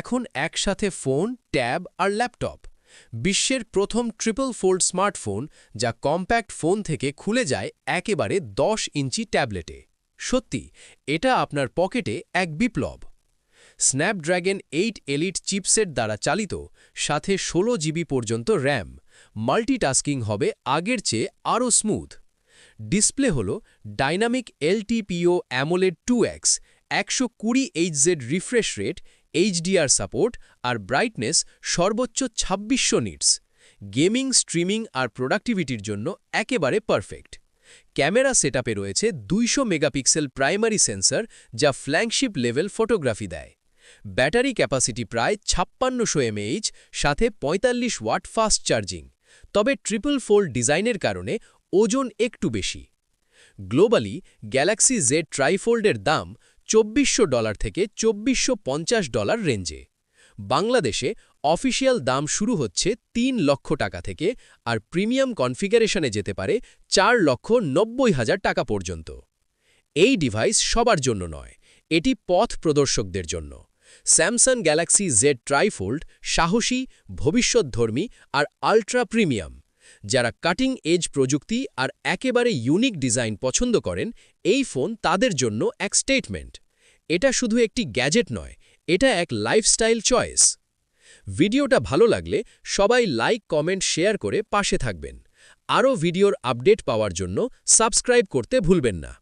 এখন একসাথে phone, tab আর laptop. বিশ্বের প্রথম ট্রিপল ফোল্ড স্মার্টফোন যা কম্প্যাক্ট ফোন থেকে খুলে যায় একেবারে ১০ ইঞ্চি ট্যাবলেটে। সত্যি, এটা আপনার পকেটে এক বিপ্লব। স্ন্যাপড্র্যাগন এইট এলিট চিপসেট দ্বারা চালিত, সাথে ১৬ জিবি পর্যন্ত র্যাম। মাল্টিটাস্কিং হবে আগের চেয়ে আরও স্মুথ। ডিসপ্লে হল dynamic LTPO AMOLED two X একশো কুড়ি HZ refresh rate, HDR support আর ব্রাইটনেস সর্বোচ্চ ছাব্বিশশো নিটস। গেমিং, স্ট্রিমিং আর প্রোডাক্টিভিটির জন্য একেবারে পারফেক্ট। ক্যামেরা সেটআপে রয়েছে দুইশো মেগাপিক্সেল প্রাইমারি সেন্সর যা ফ্ল্যাগশিপ লেভেল ফটোগ্রাফি দেয়। ব্যাটারি ক্যাপাসিটি প্রায় ছাপ্পান্নশো এমএইচ সাথে ৪৫ ওয়াট ফাস্ট চার্জিং। তবে ট্রিপল ফোল্ড ডিজাইনের কারণে ওজন একটু বেশি। গ্লোবালি গ্যালাক্সি জেড ট্রাইফোল্ডের দাম চব্বিশশো ডলার থেকে চব্বিশশো ডলার রেঞ্জে। বাংলাদেশে অফিসিয়াল দাম শুরু হচ্ছে তিন লক্ষ টাকা থেকে আর প্রিমিয়াম কনফিগারেশনে যেতে পারে চার লক্ষ নব্বই হাজার টাকা পর্যন্ত। এই ডিভাইস সবার জন্য নয়, এটি পথ প্রদর্শকদের জন্য। স্যামসাং গ্যালাক্সি জেড ট্রাইফোল্ড সাহসী, ভবিষ্যৎধর্মী আর আল্ট্রা প্রিমিয়াম। যারা কাটিং এজ প্রযুক্তি আর একেবারে ইউনিক ডিজাইন পছন্দ করেন, এই ফোন তাদের জন্য এক স্টেটমেন্ট এটা শুধু একটি গ্যাজেট নয়, এটা এক লাইফস্টাইল চয়েস ভিডিওটা ভালো লাগলে সবাই লাইক কমেন্ট শেয়ার করে পাশে থাকবেন। আরও ভিডিওর আপডেট পাওয়ার জন্য সাবস্ক্রাইব করতে ভুলবেন না।